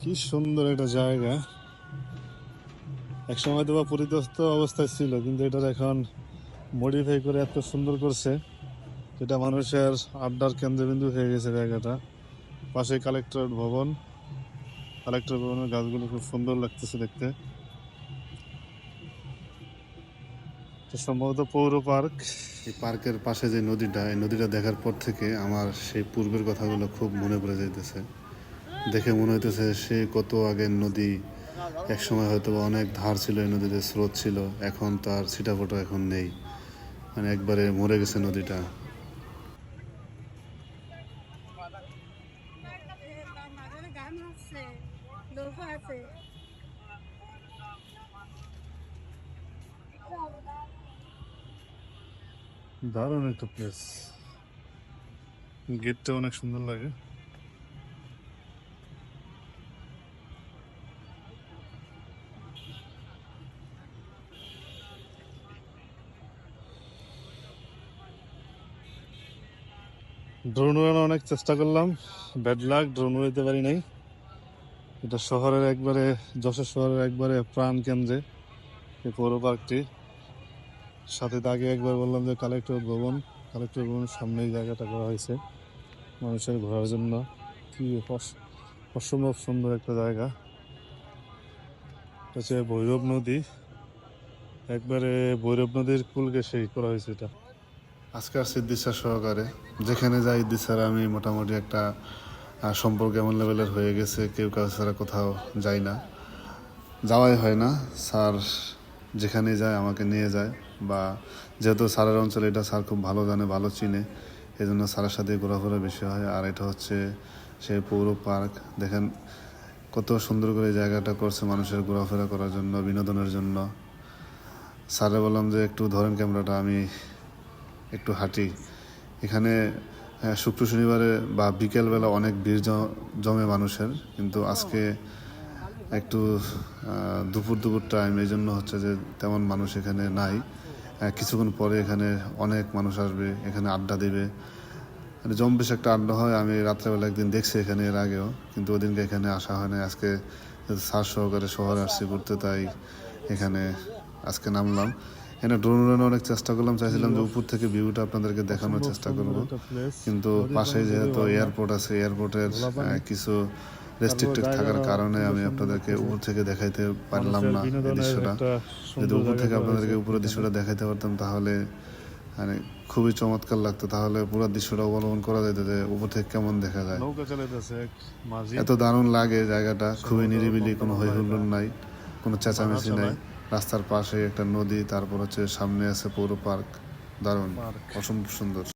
কি সুন্দর একটা জায়গা। এক সময় তো বা অবস্থায় ছিল, কিন্তু এটার এখন মডিফাই করে এত সুন্দর করছে, যেটা মানুষের আড্ডার কেন্দ্রবিন্দু হয়ে গেছে জায়গাটা। পাশে কালেক্টর ভবন কালেক্টর ভবনের গাছগুলো খুব সুন্দর লাগতেছে দেখতে। সম্ভবত পৌর পার্ক। এই পার্কের পাশে যে নদীটা, এই নদীটা দেখার পর থেকে আমার সেই পূর্বের কথাগুলো খুব মনে পড়ে যাইতেছে। দেখে মনে হইতেছে সে কত আগের নদী এক সময় হয়তো অনেক ধার ছিল, এই নদীতে স্রোত ছিল, এখন তার ছিটাফোটা এখন নেই। মানে একবারে মরে গেছে নদীটা। দারুণ একটা প্লেস গেটটা অনেক সুন্দর লাগে। ড্রোন উড়ানো অনেক চেষ্টা করলাম। ব্যাড লাক ড্রোন উড়াইতে পারি নাই। এটা শহরের একবারে, যশোর শহরের একবারে প্রাণ কেন্দ্রে, এই পৌর পার্কটি। সাথে আগে একবার বললাম যে কালেক্টর ভবন কালেক্টর ভবনের সামনে এই জায়গাটা করা হয়েছে, মানুষের ঘোরার জন্য। কি অস- অসম্ভব সুন্দর একটা জায়গা। হচ্ছে ভৈরব নদী। একবারে ভৈরব নদীর কুলকে সেই করা হয়েছে এটা। আজকে আসছি দিশা সহকারে। যেখানে যাই দিশার আমি মোটামুটি একটা সম্পর্ক এমন লেভেলের হয়ে গেছে, কেউ কাউ ছাড়া কোথাও যাই না। যাওয়াই হয় না। স্যার যেখানে যায়, আমাকে নিয়ে যায় বা যেহেতু স্যারের অঞ্চলে এটা স্যার খুব ভালো জানে, ভালো চিনে এই জন্য স্যারের সাথে ঘোরাফেরা বেশি হয়। আর এটা হচ্ছে সেই পৌর পার্ক। দেখেন কত সুন্দর করে জায়গাটা করছে মানুষের ঘোরাফেরা করার জন্য, বিনোদনের জন্য। স্যারে বললাম যে, একটু ধরেন ক্যামেরাটা, আমি একটু হাঁটি। এখানে শুক্র শনিবারে বা বিকেলবেলা অনেক ভিড় জমে মানুষের। কিন্তু আজকে একটু দুপুর দুপুর টাইম এই জন্য হচ্ছে যে তেমন মানুষ এখানে নাই। কিছুক্ষণ পরে এখানে অনেক মানুষ আসবে, এখানে আড্ডা দেবে। মানে জম্বেশ একটা আড্ডা হয়, আমি রাত্রেবেলা একদিন দেখছি এখানে এর আগেও। কিন্তু ওদিনকে এখানে আসা হয় না আজকে স্যার সহকারে শহরে আসছি ঘুরতে তাই এখানে আজকে নামলাম। এখানে ড্রোন উড়ানোর অনেক চেষ্টা করলাম। চাইছিলাম যে উপর থেকে ভিউটা আপনাদেরকে দেখানোর চেষ্টা করব। কিন্তু পাশে যেহেতু এয়ারপোর্ট আছে এয়ারপোর্টের কিছু রেস্ট্রিক্টেড থাকার কারণে আমি আপনাদেরকে উপর থেকে দেখাইতে পারলাম না এই দৃশ্যটা। যদি উপর থেকে আপনাদেরকে উপরের দৃশ্যটা দেখাইতে পারতাম তাহলে মানে খুবই চমৎকার লাগতো। তাহলে পুরো দৃশ্যটা অবলম্বন করা যেত যে উপর থেকে কেমন দেখা যায়। এত দারুণ লাগে জায়গাটা। খুবই নিরিবিলি কোনো হই হুল্লোড় নাই কোনো চেঁচামেচি নাই। রাস্তার পাশে একটা নদী তারপর হচ্ছে সামনে আছে পৌর পার্ক। দারুণ। অসম্ভব সুন্দর।